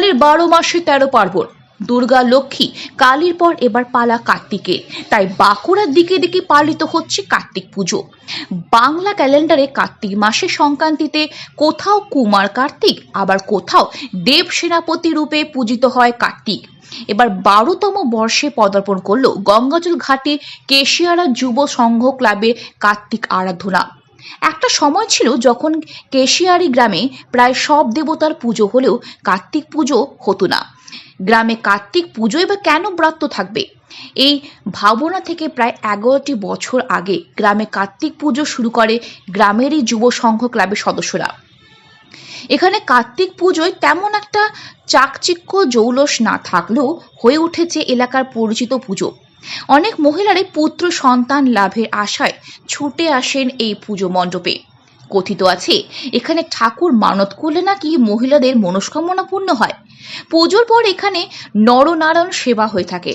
বাঙালির বারো মাসে তেরো পার্বণ। দুর্গা লক্ষ্মী কালীর পর এবার পালা কার্তিকের তাই বাঁকুড়ার দিকে দিকে পালিত হচ্ছে কার্তিক পুজো। বাংলা ক্যালেন্ডারে কার্তিক মাসে সংক্রান্তিতে কোথাও কুমার কার্তিক, আবার কোথাও দেব সেনাপতি রূপে পূজিত হয় কার্তিক। এবার বারোতম বর্ষে পদার্পণ করল গঙ্গাজল ঘাটে কেশিয়ারা যুব সংঘ ক্লাবের কার্তিক আরাধনা। একটা সময় ছিল যখন কেশিয়ারি গ্রামে প্রায় সব দেবতার পুজো হলেও কার্তিক পুজো হতো না। গ্রামে কার্তিক পুজোয় বা কেন ব্রাত্য থাকবে? এই ভাবনা থেকে প্রায় এগারোটি বছর আগে গ্রামে কার্তিক পুজো শুরু করে গ্রামেরই যুব সংঘ ক্লাবের সদস্যরা। এখানে কার্তিক পুজোয় তেমন একটা চাকচিক্য জৌলস না থাকলেও হয়ে উঠেছে এলাকার পরিচিত পুজো। অনেক মহিলারাই পুত্র সন্তান লাভের আশায় ছুটে আসেন এই পুজো মণ্ডপে। কথিত আছে এখানে ঠাকুর মানত করলে নাকি মহিলাদের মনস্কামনা পূর্ণ হয়। পুজোর পর এখানে নরনারায়ণ সেবা হয়ে থাকে।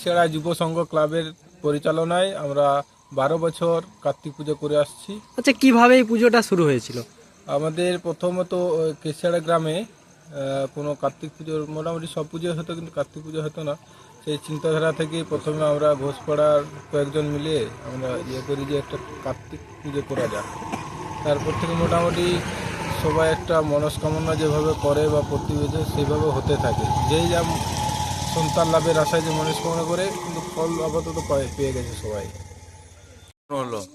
সেরা যুব সংঘ ক্লাবের পরিচালনায় আমরা বারো বছর কার্তিক পুজো করে আসছি। আচ্ছা কীভাবে এই পুজোটা শুরু হয়েছিল? আমাদের প্রথমত কেশিয়াড়া গ্রামে কোনো কার্তিক পুজোর মোটামুটি সব পুজো হতো কিন্তু কার্তিক পুজো হতো না। সেই চিন্তাধারা থেকে প্রথমে আমরা ঘোষপাড়ার কয়েকজন মিলে আমরা ইয়ে করি যে একটা কার্তিক পুজো করা যাক। তারপর থেকে মোটামুটি সবাই একটা মনস্কামনা যেভাবে করে বা প্রতি বছর সেইভাবে হতে থাকে। যেই যা সন্তান লাভের আশায় যে মনস্কামনা করে কিন্তু ফল আপাতত পায়- পেয়ে গেছে সবাই। হলো।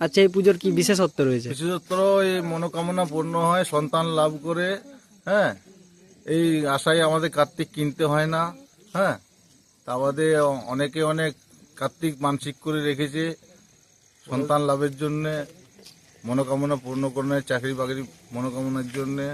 আচ্ছা এই পুজোর কি বিশেষত্ব রয়েছে? বিশেষত এই মনোকামনা পূর্ণ হয় সন্তান লাভ করে হ্যাঁ? এই আশায় আমাদের কার্তিক কিনতে হয় না হ্যাঁ? তা আমাদের অনেকে অনেক কার্তিক মানসিক করে রেখেছে সন্তান লাভের জন্যে, মনোকামনা পূর্ণ করণে চাকরি বাকরি মনোকামনার জন্যে।